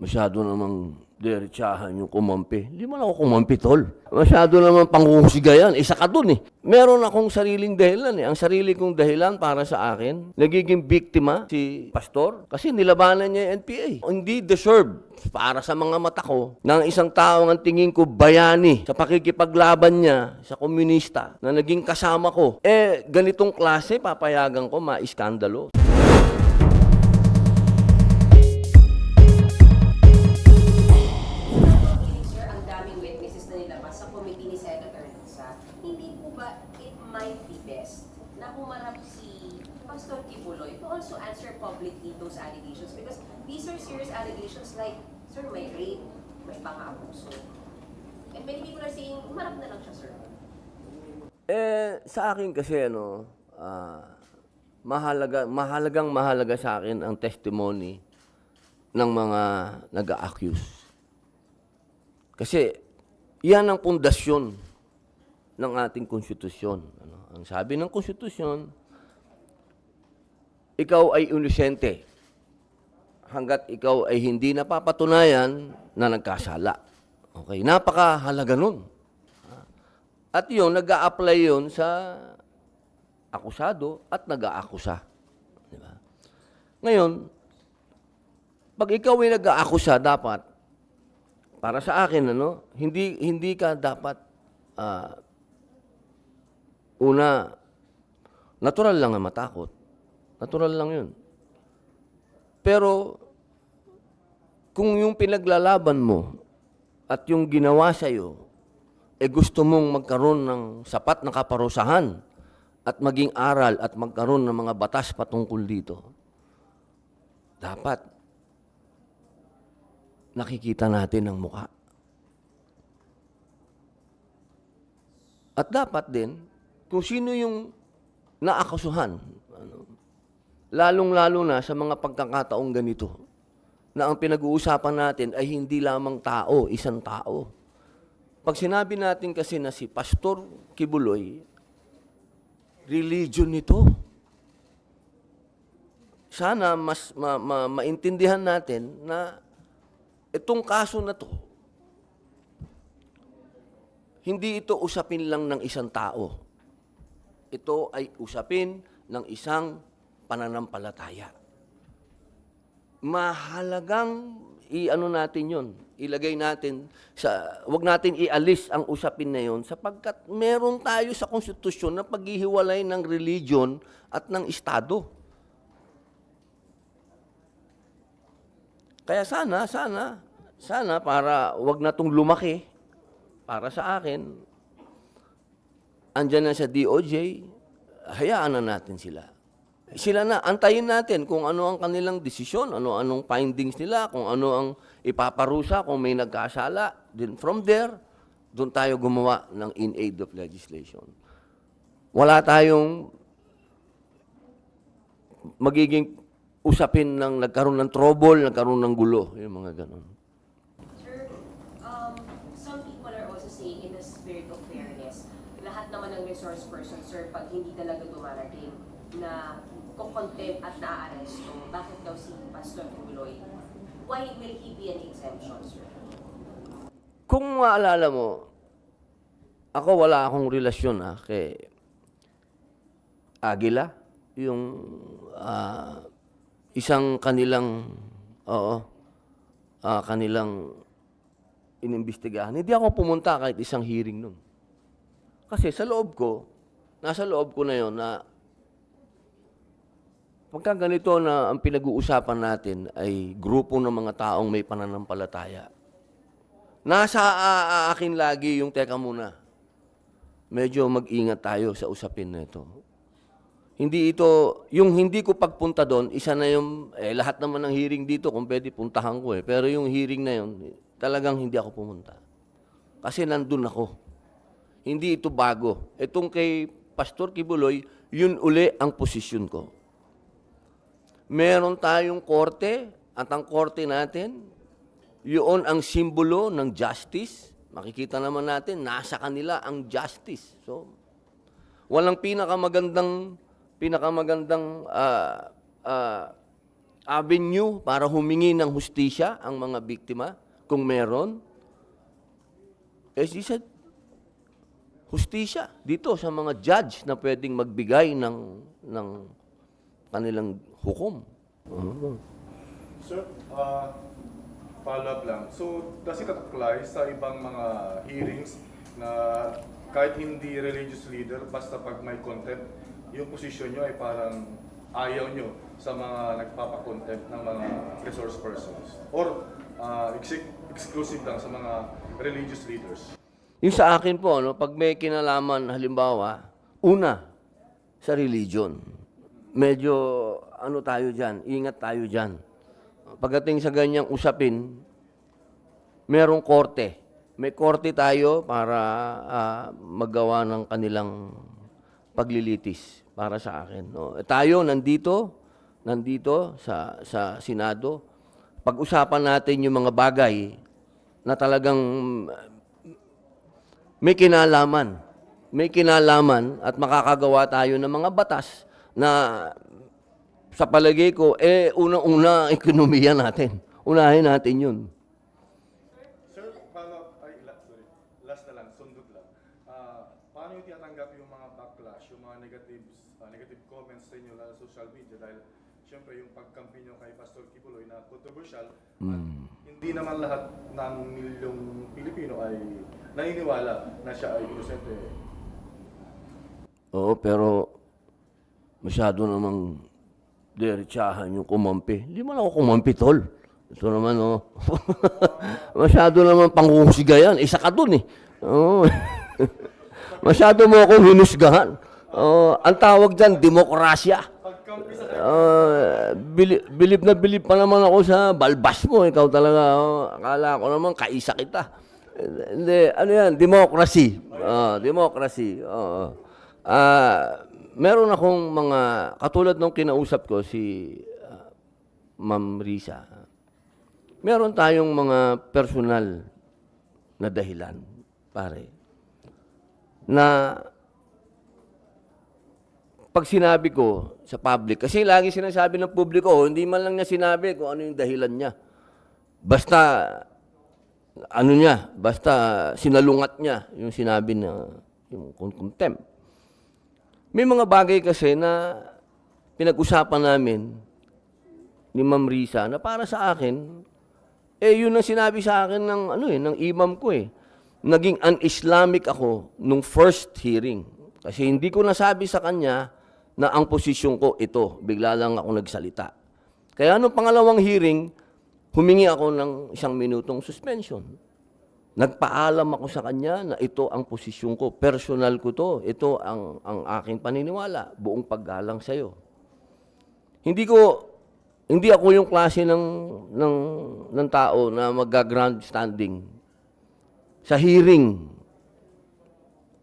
Masyado namang diretsahan yung kumampi. Hindi man ako kumampi, tol. Masyado naman panghuhusga yan. Isa ka dun eh. Meron akong sariling dahilan eh. Ang sarili kong dahilan para sa akin, nagiging biktima si pastor kasi nilabanan niya yung NPA. Hindi deserve para sa mga mata ko ng isang taong ang tingin ko bayani sa pakikipaglaban niya sa komunista na naging kasama ko. Eh, ganitong klase, papayagan ko, maiskandalo. Serious allegations like, sir, may rape, may pang-abuso. And many people are saying, humarap na lang siya, sir. Eh, sa akin kasi, ano, ah, mahalaga, mahalagang mahalaga sa akin ang testimony ng mga nag-accuse. Kasi, yan ang pundasyon ng ating konstitusyon. Ano? Ang sabi ng konstitusyon, ikaw ay inosente hanggat ikaw ay hindi napapatunayan na nagkasala. Okay, napakahalaga nun. At yun, nag apply yun sa akusado at nag-aakusa. Di ba? Ngayon, pag ikaw ay nag-aakusa, dapat, para sa akin, ano, hindi, hindi ka dapat, ah, una, natural lang na matakot. Natural lang yun. Pero, kung yung pinaglalaban mo at yung ginawa sa'yo, eh gusto mong magkaroon ng sapat na kaparusahan at maging aral at magkaroon ng mga batas patungkol dito, dapat nakikita natin ang muka. At dapat din, kung sino yung naakasuhan, ano, lalong-lalo na sa mga pagkakataong ganito, na ang pinag-uusapan natin ay hindi lamang tao, isang tao. Pag sinabi natin kasi na si Pastor Kibuloy, religion nito. Sana mas ma, ma- maintindihan natin na itong kaso na to, hindi ito usapin lang ng isang tao. Ito ay usapin ng isang pananampalataya. Mahalagang i-ano natin yon ilagay natin sa wag natin ialis ang usapin na yon sapagkat meron tayo sa konstitusyon na paghihiwalay ng religion at ng estado. Kaya sana, sana, sana para wag na tong lumaki para sa akin andyan na sa DOJ, hayaan na natin sila. Sila na, antayin natin kung ano ang kanilang desisyon, ano anong findings nila, kung ano ang ipaparusa, kung may nagkasala. Then from there, doon tayo gumawa ng in aid of legislation. Wala tayong magiging usapin ng nagkaroon ng trouble, nagkaroon ng gulo, yung mga ganon. Sir, um, some people are also saying in the spirit of fairness, lahat naman ng resource person, sir, pag hindi talaga dumarating na kukontempt at naaaresto, bakit daw si Pastor Kibuloy? Why will he be an exemption, sir? Kung maalala mo, ako wala akong relasyon ah, kay Agila, yung ah, isang kanilang, oo, ah, kanilang inimbestigahan. Hindi ako pumunta kahit isang hearing nun. Kasi sa loob ko, nasa loob ko na yon na pagka ganito na ang pinag-uusapan natin ay grupo ng mga taong may pananampalataya, Nasa ah, akin lagi yung teka muna. Medyo mag-ingat tayo sa usapin na ito. Hindi ito, yung hindi ko pagpunta doon, isa na yung, eh, lahat naman ng hearing dito, kung pwede puntahan ko eh. Pero yung hearing na yun, talagang hindi ako pumunta. Kasi nandun ako. Hindi ito bago. Itong kay Pastor Kibuloy, yun uli ang posisyon ko. Meron tayong korte, at ang korte natin, yun ang simbolo ng justice. Makikita naman natin, nasa kanila ang justice. So, walang pinakamagandang, pinakamagandang ah, ah, avenue para humingi ng hustisya ang mga biktima, kung meron, eh, di sa hustisya dito sa mga judge na pwedeng magbigay ng, ng kanilang hukom. Sir, uh, follow-up lang. So, does it apply sa ibang mga hearings na kahit hindi religious leader, basta pag may content, yung position nyo ay parang ayaw nyo sa mga nagpapakontent ng mga resource persons? Or uh, ex- exclusive lang sa mga religious leaders? Yung sa akin po, ano, pag may kinalaman, halimbawa, una, sa religion. Medyo, ano tayo dyan, ingat tayo dyan. Pagdating sa ganyang usapin, merong korte. May korte tayo para ah, magawa ng kanilang paglilitis para sa akin. No? Eh, tayo nandito, nandito sa, sa Senado, pag-usapan natin yung mga bagay na talagang may kinalaman. May kinalaman at makakagawa tayo ng mga batas na sa palagay ko, eh, unang-una ang ekonomiya natin. Unahin natin yun. Sir, follow-up, ay, la, sorry, last na lang, sundot lang. Ah, paano yung tinatanggap yung mga backlash, yung mga negative, ah, negative comments sa inyo lalo sa social media dahil syempre yung pagkampi nyo kay Pastor Kibuloy na controversial at hindi naman lahat ng milyong Pilipino ay naniniwala na siya ay inosente. Oo, pero masyado namang diretsahan yung kumampi. Hindi man ako kumampi, tol. Ito naman, oh. masyado naman panghuhusga yan. Isa ka dun, eh. Oo. masyado mo akong hinusgahan. Oo, ang tawag dyan, demokrasya. Uh, bilib, bilib na bilib pa naman ako sa balbas mo. Ikaw talaga, oh. akala ko naman, kaisa kita. Hindi, ano yan, democracy. Ah, democracy. Oo. Ah, meron akong mga, katulad nung kinausap ko si ah, Ma'am Risa, meron tayong mga personal na dahilan, pare, na pag sinabi ko sa public, kasi lagi sinasabi ng publiko, oh, hindi man lang niya sinabi kung ano yung dahilan niya. Basta, ano niya, basta sinalungat niya yung sinabi na, yung con- contempt. May mga bagay kasi na pinag-usapan namin ni Ma'am Risa na para sa akin, eh yun ang sinabi sa akin ng ano eh, ng imam ko eh. Naging un-Islamic ako nung first hearing. Kasi hindi ko nasabi sa kanya na ang posisyon ko ito. Bigla lang ako nagsalita. Kaya nung pangalawang hearing, humingi ako ng isang minutong suspension. Nagpaalam ako sa kanya na ito ang posisyon ko. Personal ko to. Ito ang, ang aking paniniwala. Buong paggalang sa'yo. Hindi ko, hindi ako yung klase ng, ng, ng tao na mag-ground standing sa hearing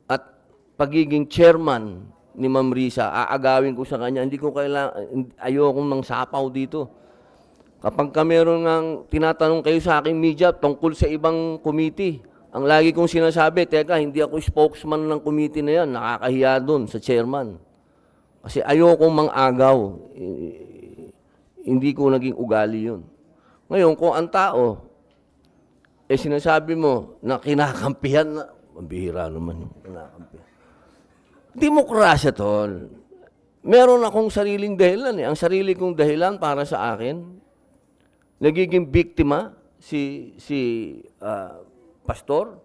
at pagiging chairman ni Ma'am Risa, aagawin ko sa kanya, hindi ko kailangan, ayokong mang sapaw dito. Kapag ka meron ng tinatanong kayo sa aking media tungkol sa ibang committee, ang lagi kong sinasabi, teka, hindi ako spokesman ng committee na yan, nakakahiya doon sa chairman. Kasi ayokong mang-agaw. Hindi ko naging ugali yun. Ngayon, kung ang tao, eh sinasabi mo na kinakampihan na, ang bihira naman yung kinakampihan. Demokrasya, tol. Meron akong sariling dahilan eh. Ang sarili kong dahilan para sa akin, nagiging biktima si si ah, pastor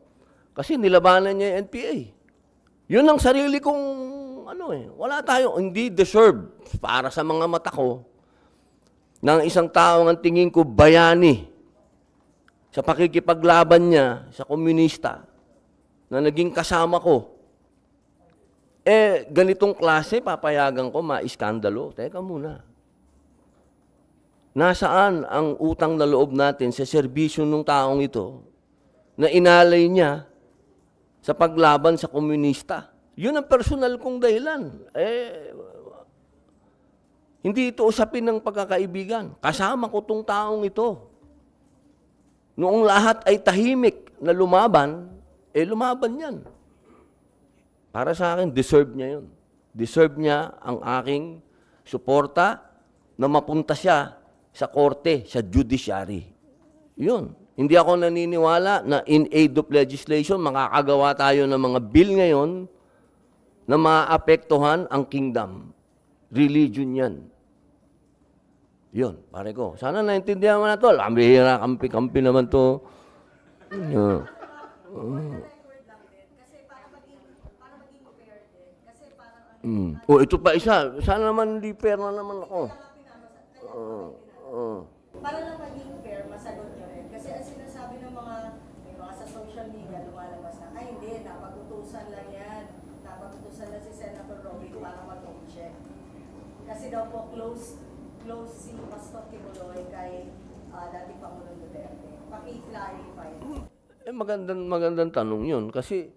kasi nilabanan niya yung NPA. Yun ang sarili kong ano eh. Wala tayo hindi deserve para sa mga mata ko ng isang tao ang tingin ko bayani sa pakikipaglaban niya sa komunista na naging kasama ko. Eh, ganitong klase, papayagan ko, maiskandalo. Teka muna. Nasaan ang utang na loob natin sa serbisyo ng taong ito na inalay niya sa paglaban sa komunista? Yun ang personal kong dahilan. Eh, hindi ito usapin ng pagkakaibigan. Kasama ko tong taong ito. Noong lahat ay tahimik na lumaban, eh lumaban yan. Para sa akin, deserve niya yun. Deserve niya ang aking suporta na mapunta siya sa korte, sa judiciary. Yun. Hindi ako naniniwala na in aid of legislation, makakagawa tayo ng mga bill ngayon na maapektuhan ang kingdom. Religion yan. Yun, pare ko. Sana naintindihan mo na to. Lambihira, kampi-kampi naman to. Yeah. ang Mm. Oh, ito pa isa. Sana naman hindi na naman ako. Oo. Oo. para lang maging fair, masagot nyo rin. Kasi ang sinasabi ng mga, may mga sa social media, lumalabas na, ay hindi, napag-utusan lang yan. Napag-utusan lang si Senator Robin para mag-check. Kasi daw po close, close si Pastor Kibuloy kay ah, dating Pangulong Duterte. Paki-clarify. Eh, magandang, magandang tanong yun. Kasi,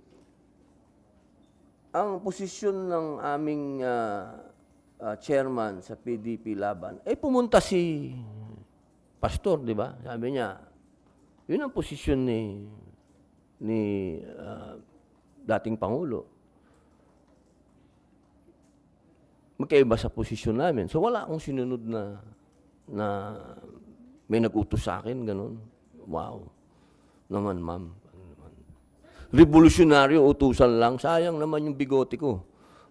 ang posisyon ng aming ah, ah, chairman sa PDP Laban, eh pumunta si pastor, di ba? Sabi niya, yun ang posisyon ni ni ah, dating Pangulo. Magkaiba sa posisyon namin. So wala akong sinunod na na may nag-utos sa akin, ganun. Wow. Naman, ma'am. Revolusyonaryo, utusan lang. Sayang naman yung bigote ko.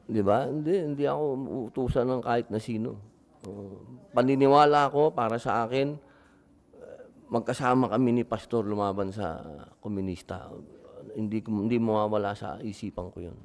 Di ba? Hindi, hindi ako utusan ng kahit na sino. Uh, paniniwala ko para sa akin, uh, magkasama kami ni Pastor lumaban sa komunista. hindi hindi mawawala sa isipan ko 'yun.